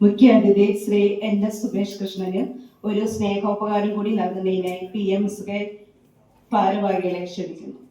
മുഖ്യ അതിഥി Shri N S Sumesh കൃഷ്ണന് ഒരു സ്നേഹോപകാരം കൂടി നൽകുന്നതിനായി പി എം കെ ഭാരവാഹികളെ ക്ഷണിക്കുന്നു.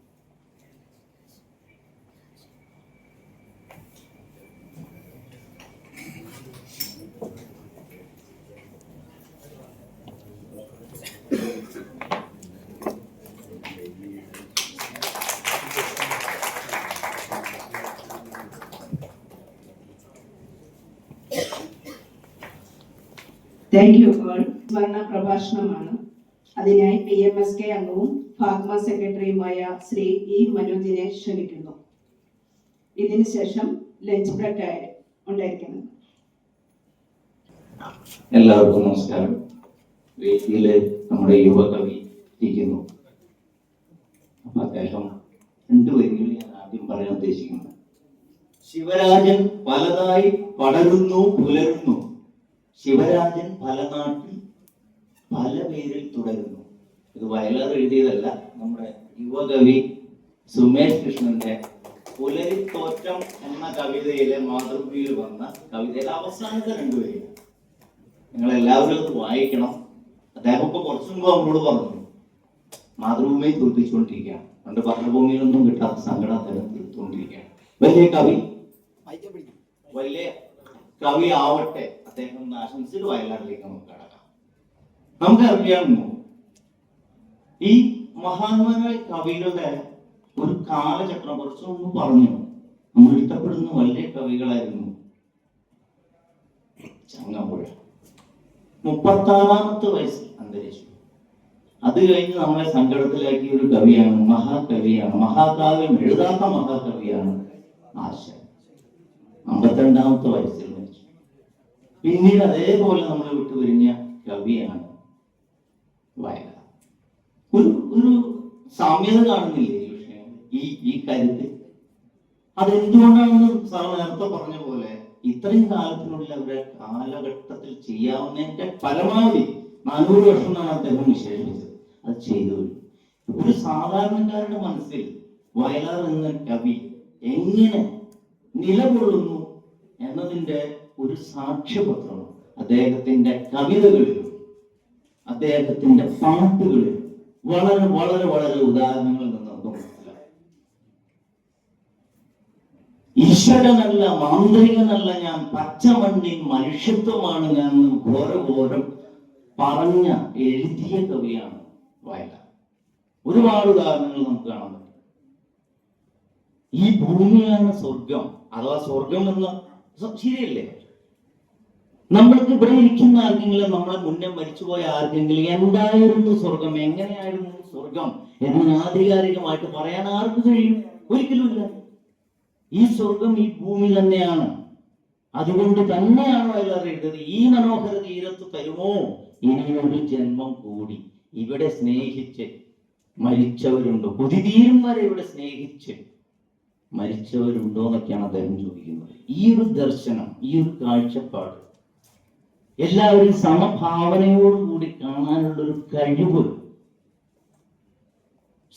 താങ്ക് യു ഓൾ സ്വർണ പ്രഭാഷണമാണ് അതിനായി പി എം എസ് കെ അംഗവും ഫാഗ്മ സെക്രട്ടറിയുമായ ശ്രീ ഇ മനോജിനെ ക്ഷണിക്കുന്നു. ഇതിനു ശേഷം ലഞ്ച് ബ്രേക്ക് ഉണ്ടായിരിക്കുന്നത്. എല്ലാവർക്കും നമസ്കാരം. വേദിയിൽ നമ്മുടെ യുവകവി ഇരിക്കുന്നു. അദ്ദേഹം രണ്ടു വരികൾ ഞാൻ ആദ്യം പറയാൻ ഉദ്ദേശിക്കുന്നത്. ശിവരാജൻ പലതായി പടരുന്നു പുലരുന്നു. ശിവരാജൻ പല നാട്ടിൽ പല പേരിൽ തുടരുന്നു. ഇത് വയലാർ എഴുതിയതല്ല നമ്മുടെ യുവകവി സുമേഷ് കൃഷ്ണന്റെ പുലരിത്തോറ്റം എന്ന കവിതയിലെ മാതൃഭൂമിയിൽ വന്ന കവിതയിലെ അവസാനത്തെ രണ്ടുപേരും നിങ്ങൾ എല്ലാവരും അത് വായിക്കണം. അദ്ദേഹം ഇപ്പൊ കുറച്ചു മുമ്പ് നമ്മളോട് പറഞ്ഞു മാതൃഭൂമിയെ തോൽപ്പിച്ചുകൊണ്ടിരിക്കുകയാണ്. പണ്ട് ഭരണഭൂമിയിലൊന്നും കിട്ടാത്ത സങ്കടം അദ്ദേഹം തീർത്തുകൊണ്ടിരിക്കുകയാണ്. വലിയ കവി വലിയ കവി ആവട്ടെ. അദ്ദേഹം ആശംസിച്ചിട്ട് ആശംസിച്ച് വയലാറിലേക്ക് നമുക്ക് കടക്കാം. നമുക്കറിയാമോ ഈ മഹാന്മാരായ കവികളുടെ ഒരു കാലചക്രം കുറച്ചു മുമ്പ് പറഞ്ഞു. നമ്മൾ ഇഷ്ടപ്പെടുന്ന വലിയ കവികളായിരുന്നു ചങ്ങമ്പുഴ. മുപ്പത്താറാമത്തെ വയസ്സിൽ അന്തരിച്ചു. അത് കഴിഞ്ഞ് നമ്മളെ സങ്കടത്തിലാക്കിയ ഒരു കവിയാണ് മഹാകവിയാണ് മഹാകാവ്യം എഴുതാത്ത മഹാകവിയാണ് ആശ അമ്പത്തിരണ്ടാമത്തെ വയസ്സിൽ പിന്നീട് അതേപോലെ നമ്മൾ വിട്ടു പിരിഞ്ഞ കവിയാണ് വയലാർ. ഒരു ഒരു സാമ്യത കാണുന്നില്ലേ ഈ ഈ ഈ അതെന്തുകൊണ്ടാണെന്ന് സാർ നേരത്തെ പറഞ്ഞ പോലെ ഇത്രയും കാലത്തിനുള്ളിൽ അവരുടെ കാലഘട്ടത്തിൽ ചെയ്യാവുന്നതിന്റെ പരമാവധി നാനൂറ് വർഷം എന്നാണ് അദ്ദേഹം വിശേഷിപ്പിച്ചത്. അത് ചെയ്തു. ഒരു സാധാരണക്കാരുടെ മനസ്സിൽ വയലാർ എന്ന കവി എങ്ങനെ നിലകൊള്ളുന്നു എന്നതിന്റെ ഒരു സാക്ഷ്യപത്രം അദ്ദേഹത്തിന്റെ കവിതകളിലും അദ്ദേഹത്തിന്റെ പാട്ടുകളിലും. വളരെ വളരെ വളരെ ഉദാഹരണങ്ങൾ നമുക്ക് ഈശ്വരനല്ല മാന്ത്രികനല്ല ഞാൻ പച്ചമണ്ണിൻ മനുഷ്യത്വമാണ് ഞാൻ ഘോരഘോരം പറഞ്ഞ എഴുതിയ കവിയാണ് വയലാർ. ഒരുപാട് ഉദാഹരണങ്ങൾ നമുക്ക് കാണാൻ പറ്റും. ഈ ഭൂമിയാണ് സ്വർഗം അഥവാ സ്വർഗം എന്ന ശരിയല്ലേ? നമ്മൾക്ക് ഇവിടെ ഇരിക്കുന്ന ആർക്കെങ്കിലും നമ്മളെ മുന്നേ മരിച്ചുപോയ ആർക്കെങ്കിലും എന്തായിരുന്നു സ്വർഗം? എങ്ങനെയായിരുന്നു സ്വർഗം? എന്ന് ആധികാരികമായിട്ട് പറയാൻ ആർക്ക് കഴിയും ഒരിക്കലുമില്ല. ഈ സ്വർഗം ഈ ഭൂമി തന്നെയാണ്. അതുകൊണ്ട് തന്നെയാണോ അയാൾ ഈ മനോഹര തീരത്ത് തരുമോ? ഇനിയൊരു ജന്മം കൂടി ഇവിടെ സ്നേഹിച്ച് മരിച്ചവരുണ്ടോ. പുതിതീരും വരെ ഇവിടെ സ്നേഹിച്ച് മരിച്ചവരുണ്ടോ എന്നൊക്കെയാണ് അദ്ദേഹം ചോദിക്കുന്നത്. ഈ ഒരു ദർശനം ഈ ഒരു കാഴ്ചപ്പാട് എല്ലാവരും സമഭാവനയോടുകൂടി കാണാനുള്ള ഒരു കഴിവ്.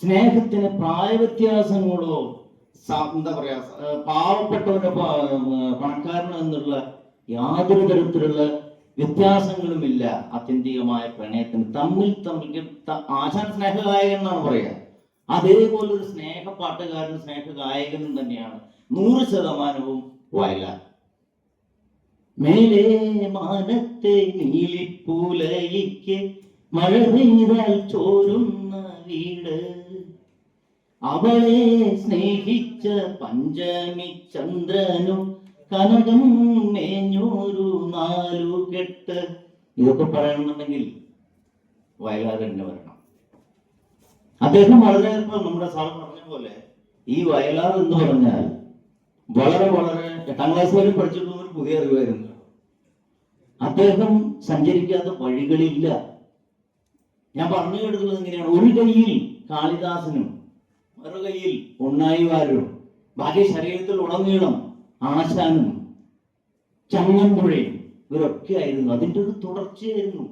സ്നേഹത്തിന് പ്രായവ്യത്യാസങ്ങളോ എന്താ പറയാ പാവപ്പെട്ടവരുടെ പണക്കാരനോ എന്നുള്ള യാതൊരു തരത്തിലുള്ള വ്യത്യാസങ്ങളുമില്ല ആത്യന്തികമായ പ്രണയത്തിന്. തമ്മിൽ തമ്മിൽ ആശാൻ സ്നേഹഗായകൻ എന്നാണ് പറയാ അതേപോലെ ഒരു സ്നേഹ പാട്ടുകാരനും തന്നെയാണ്. നൂറ് ശതമാനവും വയലാർ. മേലെ മാനത്തെ നീലിപ്പൂലയിക്ക് മഴ പെയ്താൽ ചോരുന്ന വീട്. അവളെ സ്നേഹിച്ച പഞ്ചമി ചന്ദ്രനും കനകം മേഞ്ഞൂരു നാലു കെട്ട്. ഇതൊക്കെ പറയണമെന്നുണ്ടെങ്കിൽ വയലാർ തന്നെ വരണം. അദ്ദേഹം വളരെ നമ്മുടെ സാർ പറഞ്ഞ പോലെ ഈ വയലാർ എന്ന് പറഞ്ഞാൽ വളരെ വളരെ എട്ടാം ക്ലാസ് വരെ പഠിച്ചിട്ടുള്ള ഒരു പുതിയ അറിവായിരുന്നു. അദ്ദേഹം സഞ്ചരിക്കാത്ത വഴികളില്ല. ഞാൻ പറഞ്ഞു കേട്ടിട്ടുള്ളത് എങ്ങനെയാണ് ഒരു കയ്യിൽ കാളിദാസനും മറു കയ്യിൽ ഉണ്ണായിവാരും ബാക്കി ശരീരത്തിൽ ഉടനീളം ആശാനും ചങ്ങമ്പുഴയും ഇവരൊക്കെ ആയിരുന്നു. അതിന്റെ ഒരു തുടർച്ചയായിരുന്നു.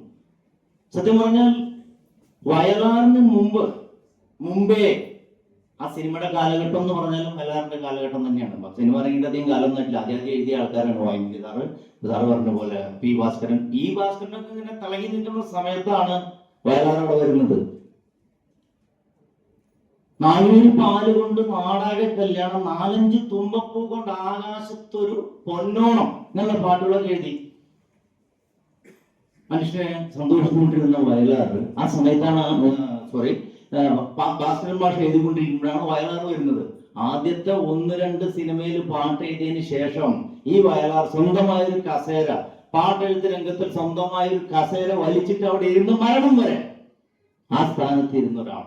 സത്യം പറഞ്ഞാൽ വയലാറിന് മുമ്പ് മുമ്പേ ആ സിനിമയുടെ കാലഘട്ടം എന്ന് പറഞ്ഞാലും വയലാറിന്റെ കാലഘട്ടം തന്നെയാണ്. സിനിമ ഇറങ്ങിയിട്ട് അധികം കാലം ഒന്നുമില്ല ആദ്യം എഴുതിയ ആൾക്കാരാണ് വായിക്കുന്നത് സാറ്. സാറ് പറഞ്ഞ പോലെ പി ഭാസ്കരൻ. പി ഭാസ്കരനൊക്കെ ഇങ്ങനെ തിളങ്ങി നിൽക്കുന്ന സമയത്താണ് വയലാർ അവിടെ വരുന്നത്. നാനൂറ് പാൽ കൊണ്ട് നാടാകെ കല്യാണം നാലഞ്ച് തുമ്പപ്പൂ കൊണ്ട് ആകാശത്തൊരു പൊന്നോണം എന്നുള്ള പാട്ടുകളൊക്കെ എഴുതി. മനുഷ്യനെ സന്തോഷിച്ചുകൊണ്ടിരുന്ന വയലാറ് ആ സമയത്താണ് സോറി ഭാസ്കരൻ ഭാഷ എഴുതിക്കൊണ്ടിരിക്കുമ്പോഴാണ് വയലാർ വരുന്നത്. ആദ്യത്തെ ഒന്ന് രണ്ട് സിനിമയിൽ പാട്ട് എഴുതിയതിനു ശേഷം ഈ വയലാർ സ്വന്തമായ ഒരു കസേര പാട്ടെഴുത്ത് രംഗത്തിൽ സ്വന്തമായ ഒരു കസേര വലിച്ചിട്ട് അവിടെ ഇരുന്ന് മരണം വരെ ആ സ്ഥാനത്ത് ഇരുന്ന ഒരാൾ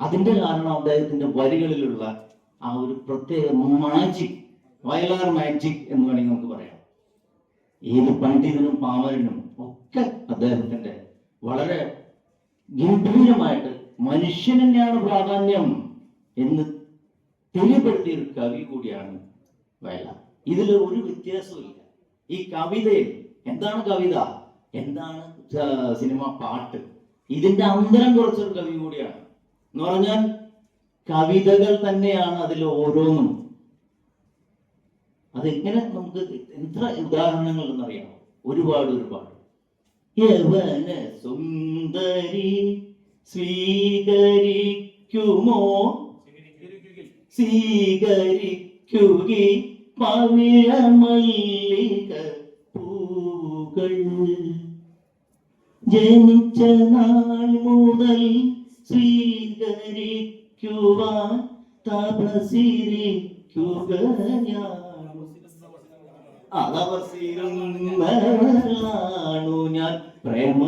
അതിന്റെ കാരണം അദ്ദേഹത്തിന്റെ വരികളിലുള്ള ആ ഒരു പ്രത്യേക മാജിക് വയലാർ മാജിക് എന്ന് വേണമെങ്കിൽ നമുക്ക് പറയാം. ഏത് പണ്ഡിതനും പാമരനും ഒക്കെ അദ്ദേഹത്തിന്റെ വളരെ ഗംഭീരമായിട്ട് മനുഷ്യൻ തന്നെയാണ് പ്രാധാന്യം എന്ന് തെളിപ്പെടുത്തിയ ഒരു കവി കൂടിയാണ് വേല. ഇതിൽ ഒരു വ്യത്യാസവും ഇല്ല ഈ കവിതയിൽ എന്താണ് കവിത? എന്താണ് സിനിമ പാട്ട്? ഇതിന്റെ അന്തരം കുറച്ചൊരു കവി കൂടിയാണ്. എന്ന് പറഞ്ഞാൽ കവിതകൾ തന്നെയാണ് അതിൽ ഓരോന്നും. അതെങ്ങനെ നമുക്ക് എത്ര ഉദാഹരണങ്ങൾ എന്നറിയാമോ? ഒരുപാട് ഒരുപാട്. സുന്ദരി സ്വീകരിക്കുമോ? സ്വീകരിക്കുകി പവിഴമല്ലിക പൂകൾ ജനിച്ച നാൾ മുതൽ സ്വീകരിക്കുവാൻ തപസിരിക്കുകയാണ് അതവസിരുന്നവളാണു ഞാൻ. പ്രേമ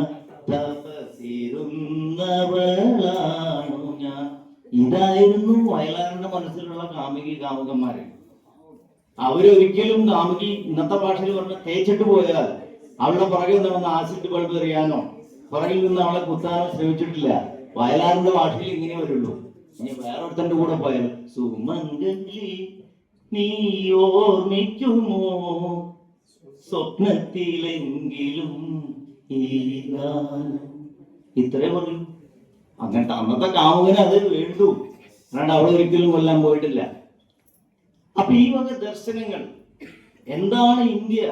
ഇതായിരുന്നു വയലാറിന്റെ മനസ്സിലുള്ള കാമുകി കാമുകന്മാര്. അവരൊരിക്കലും കാമുകി ഇന്നത്തെ ഭാഷയിൽ പറഞ്ഞ തേച്ചിട്ട് പോയാൽ അവളുടെ പുറകിൽ നിന്ന് ആസിഡ് ബൾബ് എറിയാനോ പുറകിൽ നിന്ന് അവളെ കുത്താനോ ശ്രമിച്ചിട്ടില്ല. വയലാറിന്റെ ഭാഷയിൽ ഇങ്ങനെ വരുള്ളൂ. ഇനി വേറൊരുത്തന്റെ കൂടെ പോയാൽ സുമംഗലി നീ ഓർമ്മിക്കുമോ? സ്വപ്നത്തിലെങ്കിലും ഇത്രേ പറയൂ അങ്ങനത്തെ അന്നത്തെ കാമുകന് അത് വേണ്ടു അല്ലാണ്ട് അവിടെ ഒരിക്കലും കൊല്ലാൻ പോയിട്ടില്ല. അപ്പൊ ഈ വക ദർശനങ്ങൾ എന്താണ് ഇന്ത്യ?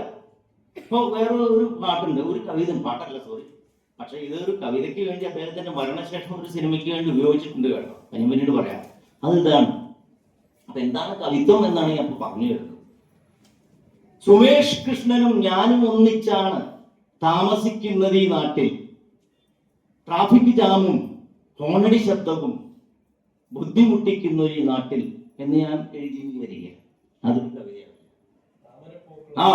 ഇപ്പൊ വേറെ ഒരു പാട്ടുണ്ട് ഒരു കവിത പാട്ടല്ല സോറി പക്ഷെ ഇത് ഒരു കവിതയ്ക്ക് വേണ്ടി അദ്ദേഹത്തിന്റെ മരണശേഷം ഒരു സിനിമയ്ക്ക് വേണ്ടി ഉപയോഗിച്ചിട്ടുണ്ട് കേട്ടോ. അതിന് പിന്നീട് പറയാം. അതെന്താണ് അപ്പൊ എന്താണ് കവിത്വം എന്നാണ് ഞാൻ പറഞ്ഞു കേട്ടത്. സുമേഷ് കൃഷ്ണനും ഞാനും ഒന്നിച്ചാണ് താമസിക്കുന്നത് ഈ നാട്ടിൽ. ട്രാഫിക് ജാമും ഹോണടി ശബ്ദവും ബുദ്ധിമുട്ടിക്കുന്ന ഈ നാട്ടിൽ എന്ന് ഞാൻ എഴുതി വരിക അത് ആ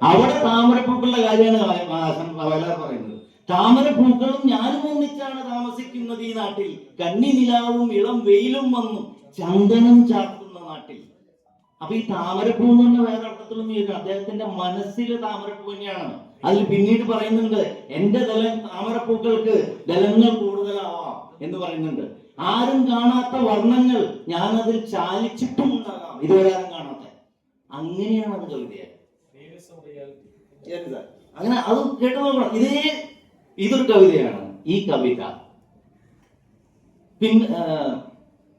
അവിടെ താമരപ്പൂക്കളുടെ കാര്യമാണ് പറയുന്നത്. താമരപ്പൂക്കളും ഞാനും ഒന്നിച്ചാണ് താമസിക്കുന്നത് ഈ നാട്ടിൽ. കന്നി നിലാവും ഇളം വെയിലും വന്നു ചന്ദനം ചാർത്തുന്ന നാട്ടിൽ. അപ്പൊ ഈ താമരപ്പൂ എന്ന് പറഞ്ഞ വേറെ അർത്ഥത്തിലൊന്നും അദ്ദേഹത്തിന്റെ മനസ്സിലെ താമരപ്പൂ തന്നെയാണ്. അതിൽ പിന്നീട് പറയുന്നുണ്ട് എന്റെ ദല താമരപ്പൂക്കൾക്ക് ദലങ്ങൾ കൂടുതലാവാം. എന്ന് പറയുന്നുണ്ട്. ആരും കാണാത്ത വർണങ്ങൾ ഞാൻ അതിൽ ചാലിച്ചിട്ടും ഉണ്ടാകാം ഇതുവരെ ആരും കാണാത്ത. അങ്ങനെയാണ് അത് കവിതയായത് അങ്ങനെ അത് കേട്ടു നോക്കണം ഇതേ ഇതൊരു കവിതയാണ് ഈ കവിത. പിന്നെ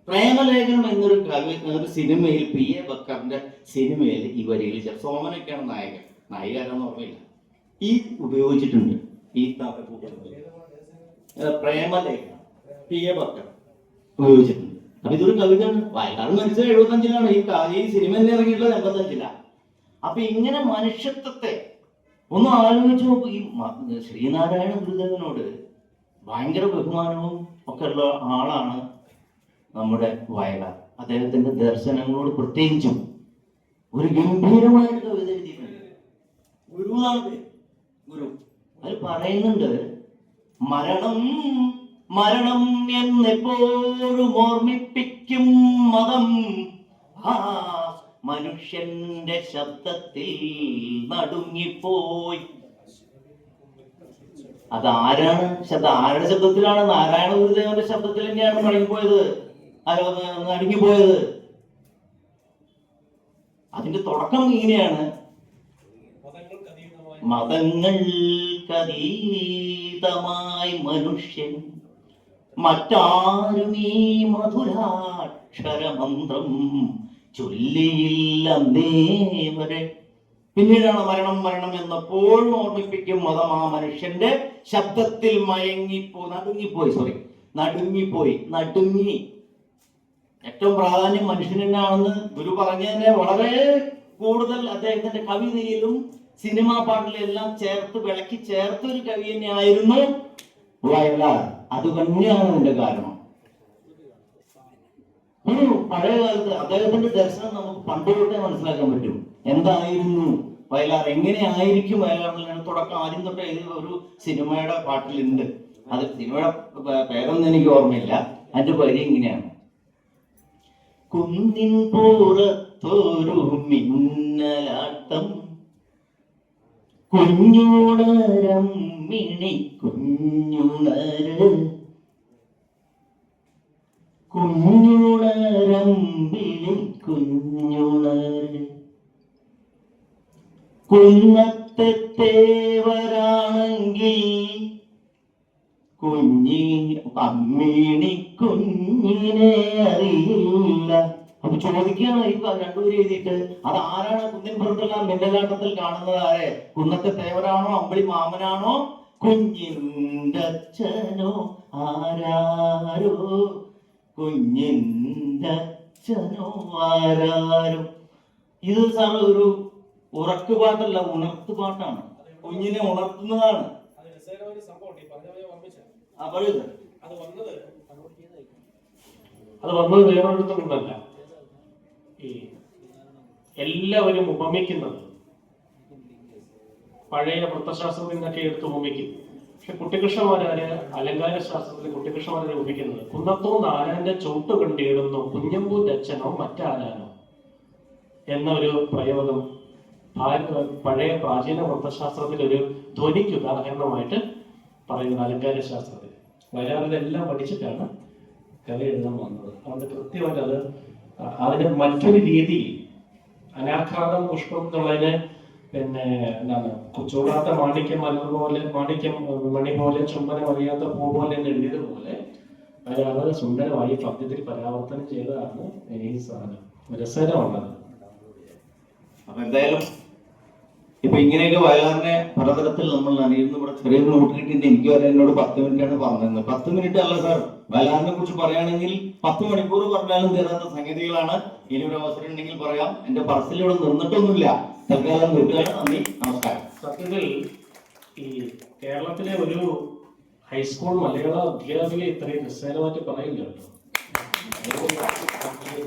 പ്രേമലേഖനം എന്നൊരു കവി ഒരു സിനിമയിൽ പി. എ. ബക്കറിന്റെ സിനിമയിൽ ചെ- സോമനൊക്കെയാണ് നായകൻ. നായിക ആരാന്ന് ഓർമ്മയില്ല. ഈ ഉപയോഗിച്ചിട്ടുണ്ട്. ഈ പ്രേമലേഖനം. പി എ ഉപയോഗിച്ചിട്ടുണ്ട് അപ്പൊ ഇതൊരു കവിതയാണ്. വയനാട് മരിച്ചത് എഴുപത്തഞ്ചിലാണ്. ഈ ഈ സിനിമ തന്നെ ഇറങ്ങിയിട്ടുള്ളത് എൺപത്തഞ്ചിലാണ് അപ്പൊ ഇങ്ങനെ മനുഷ്യത്വത്തെ ഒന്ന് ആലോചിച്ച് നോക്കൂ. ഈ ശ്രീനാരായണ ഗുരുദേവനോട് ഭയങ്കര ബഹുമാനവും ഒക്കെ ഉള്ള ആളാണ് നമ്മുടെ വയലാർ അദ്ദേഹത്തിന്റെ ദർശനങ്ങളോട് പ്രത്യേകിച്ചും ഒരു ഗംഭീരമായ കവിത എഴുതിയിട്ടുണ്ട്. ഗുരു എന്നാണ് ഗുരു. അതിൽ പറയുന്നുണ്ട് മരണം മരണം എന്നെപ്പോഴും ഓർമ്മിപ്പിക്കും മതം. ആ മനുഷ്യന്റെ ശബ്ദത്തിൽ നടുങ്ങിപ്പോയി. അതാരാണ് ശബ്ദം? ആരുടെ ശബ്ദത്തിലാണ്? നാരായണ ഗുരുദേവന്റെ ശബ്ദത്തിൽ തന്നെയാണ് നടുങ്ങിപ്പോയത് ആരോ നടുങ്ങിപ്പോയത്. അതിന്റെ തുടക്കം ഇങ്ങനെയാണ്. മതങ്ങൾക്കതീതമായി മനുഷ്യൻ മറ്റാരും ഈ മധുരാക്ഷരമന്ത്രം ചൊല്ലിയില്ല നേവരെ പിന്നീടാണ് മരണം മരണം എന്നപ്പോഴും ഓർമ്മിപ്പിക്കും മതം ആ മനുഷ്യന്റെ ശബ്ദത്തിൽ മയങ്ങിപ്പോ നടുങ്ങിപ്പോയി സോറി നടുങ്ങിപ്പോയി നടുങ്ങി. ഏറ്റവും പ്രാധാന്യം മനുഷ്യനാണെന്ന് ഗുരു പറഞ്ഞതിനെ വളരെ കൂടുതൽ അദ്ദേഹത്തിന്റെ കവിതയിലും സിനിമാ പാട്ടിലും എല്ലാം ചേർത്ത് വിളക്കി ചേർത്ത ഒരു കവി തന്നെയായിരുന്നു വയലാർ അത് തന്നെയാണ് അതിന്റെ കാരണം. ഒരു അദ്ദേഹത്തിന്റെ ദർശനം നമുക്ക് പണ്ട് തൊട്ടേ മനസ്സിലാക്കാൻ പറ്റും. എന്തായിരുന്നു? വയലാർ എങ്ങനെയായിരിക്കും എന്നുള്ളതാണ് തുടക്കം ആദ്യം തൊട്ടേ ഒരു സിനിമയുടെ പാട്ടിലുണ്ട്. അത് സിനിമയുടെ പേരൊന്നും എനിക്ക് ഓർമ്മയില്ല. അതിന്റെ വരി ഇങ്ങനെയാണ്. കുന്നിൻ പൂറത്തോരു മിന്നലാട്ടം കുഞ്ഞുണരം മിണി കുഞ്ഞുണര് കുഞ്ഞുണരം വിളി കുഞ്ഞുണര് കുന്നത്തെ തേവരാണെങ്കിൽ കുഞ്ഞി അമ്മിണി കുഞ്ഞിനെ അറിയില്ല. അപ്പൊ ചോദിക്കുകയാണ് ഈ രണ്ടുപേരും എഴുതിയിട്ട് അത് ആരാണ് കുന്നിൻ പുറത്തുള്ള മിന്നലാട്ടത്തിൽ കാണുന്നത് ആരെ? കുന്നത്തെ തേവരാണോ അമ്പിളി മാമനാണോ? കുഞ്ഞിന്റെ അച്ഛനോ ആരാരോ? കുഞ്ഞിന്റെ അച്ഛനോ ആരാരോ? ഇത് സാർ ഒരു ഉറക്കുപാട്ടല്ല ഉണർത്തുപാട്ടാണ്. പാട്ടാണ് കുഞ്ഞിനെ ഉണർത്തുന്നതാണ്. അത് വന്നത് വേറൊരിടത്തും എല്ലാവരും ഉപമിക്കുന്നത്. പഴയ വൃത്തശാസ്ത്രത്തിൽ നിന്നൊക്കെ എടുത്ത് ഉപമിക്കും. പക്ഷെ കുട്ടികൃഷ്ണമാരാര് അലങ്കാര ശാസ്ത്രത്തിൽ കുട്ടികൃഷ്ണമാരെ ഉപമിക്കുന്നത്. കുന്നത്തോ ആരാന്റെ ചുവട്ട് കണ്ടിടുന്നു കുഞ്ഞമ്പൂ ദച്ചനോ മറ്റാരാനോ എന്നൊരു പ്രയോഗം പഴയ പ്രാചീന വൃത്തശാസ്ത്രത്തിൽ ഒരു ധ്വനിക്ക് ഉദാഹരണമായിട്ട് പറയുന്നത് അലങ്കാര ശാസ്ത്രത്തിൽ വരാറിലെല്ലാം പഠിച്ചിട്ടാണ് കവി എഴുതാൻ വന്നത് അതുകൊണ്ട് കൃത്യമായിട്ട് അത് അതിന് മറ്റൊരു രീതി അനാഘാതം പുഷ്പം എന്നുള്ളതിന് പിന്നെ എന്താണ് ചൂടാത്ത മാണിക്യം മലർ പോലെ മാണിക്യം മണി പോലെ ചുംബനം അറിയാത്ത പൂ പോലെ എന്ന് എഴുതിയതുപോലെ അയാൾ സുന്ദരമായി പദ്യത്തിൽ പരാവർത്തനം ചെയ്തതാണ് ഈ സാധനം. രസകരമുള്ളത് അപ്പൊ എന്തായാലും ഇപ്പൊ ഇങ്ങനെയൊക്കെ വയലാറിനെ പലതരത്തിൽ നമ്മൾ അറിയുന്ന ഇവിടെ ചെറിയ നോട്ട് കിട്ടിയിട്ട് എനിക്ക് വരെ എന്നോട് പത്ത് മിനിറ്റ് ആണ് പറഞ്ഞത് പത്ത് മിനിറ്റ് അല്ല സാർ. വയലാറിനെ കുറിച്ച് പറയുകയാണെങ്കിൽ പത്ത് മണിക്കൂർ പറഞ്ഞാലും തീരാത്ത സംഗതികളാണ്. ഇനി ഒരു അവസരം ഉണ്ടെങ്കിൽ പറയാം. എന്റെ പറസിൽ ഇവിടെ നിന്നിട്ടൊന്നുമില്ല. തൽക്കാലം നിർത്തുകയാണ് നന്ദി. നമസ്കാരം. സത്യത്തിൽ ഈ കേരളത്തിലെ ഒരു ഹൈസ്കൂൾ മലയാള അധ്യാപിക ഇത്രയും നിസ്സാരമായിട്ട് പറയില്ല കേട്ടോ.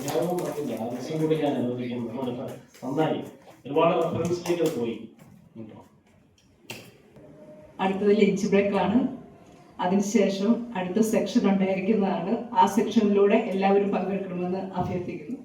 ഞാനൊന്നും പറഞ്ഞില്ല. ആ ദിവസം കൂടി ഞാൻ അനുവദിക്കുന്നു നന്നായി. ഒരുപാട് റെഫറൻസിലേക്ക് അത് പോയി. അടുത്തത് ലഞ്ച് ബ്രേക്ക് ആണ്. അതിനുശേഷം അടുത്ത സെക്ഷൻ ഉണ്ടായിരിക്കുന്നതാണ്. ആ സെക്ഷനിലൂടെ എല്ലാവരും പങ്കെടുക്കണമെന്ന് അഭ്യർത്ഥിക്കുന്നു.